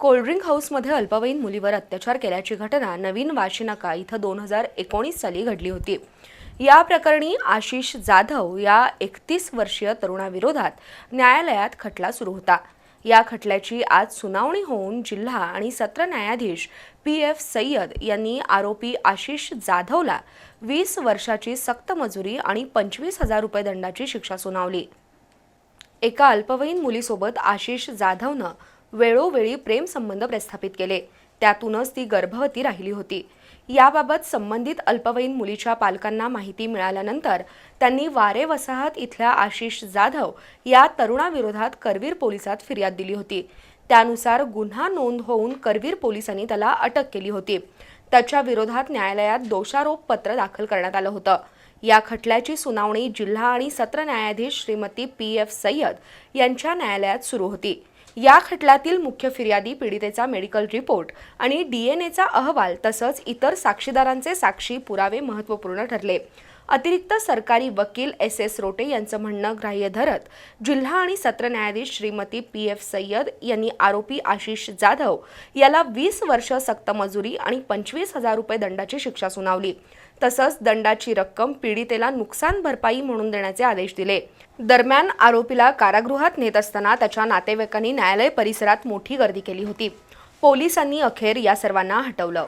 Cold drink हाऊसमध्ये अल्पवयीन मुलीवर अत्याचार केल्याची घटना नवीन वाशिनाका इथं दोन हजार एकोणीस साली घडली होती. या प्रकरणी आशिष जाधव या एकतीस वर्षीय तरुणाविरोधात न्यायालयात खटला सुरू होता. या खटल्याची आज सुनावणी होऊन जिल्हा आणि सत्र न्यायाधीश पी एफ सय्यद यांनी आरोपी आशिष जाधवला वीस वर्षाची सक्त मजुरी आणि पंचवीस हजार रुपये दंडाची शिक्षा सुनावली. एका अल्पवयीन मुलीसोबत आशिष जाधवनं वेळोवेळी प्रेमसंबंध प्रस्थापित केले. त्यातूनच ती गर्भवती राहिली होती. याबाबत संबंधित अल्पवयीन मुलीच्या पालकांना माहिती मिळाल्यानंतर त्यांनी वारे वसाहत इथल्या आशिष जाधव या तरुणाविरोधात करवीर पोलिसात फिर्याद दिली होती. त्यानुसार गुन्हा नोंद होऊन करवीर पोलिसांनी त्याला अटक केली होती. त्याच्या विरोधात न्यायालयात दोषारोप पत्र दाखल करण्यात आलं होतं. या खटल्याची सुनावणी जिल्हा आणि सत्र न्यायाधीश श्रीमती पी एफ सय्यद यांच्या न्यायालयात सुरू होती. या खटल्यातील मुख्य फिर्यादी पीडितेचा मेडिकल रिपोर्ट आणि डीएनएचा अहवाल तसंच इतर साक्षीदारांचे साक्षी पुरावे महत्त्वपूर्ण ठरले. अतिरिक्त सरकारी वकील एस एस रोटे यांचं म्हणणं ग्राह्य धरत जिल्हा आणि सत्र न्यायाधीश श्रीमती पी एफ सय्यद यांनी आरोपी आशिष जाधव याला वीस वर्ष सक्त मजुरी आणि पंचवीस हजार रुपये दंडाची शिक्षा सुनावली. तसंच दंडाची रक्कम पीडितेला नुकसान भरपाई म्हणून देण्याचे आदेश दिले. दरम्यान आरोपीला कारागृहात नेत असताना त्याच्या नातेवाईकांनी न्यायालय परिसरात मोठी गर्दी केली होती. पोलिसांनी अखेर या सर्वांना हटवलं.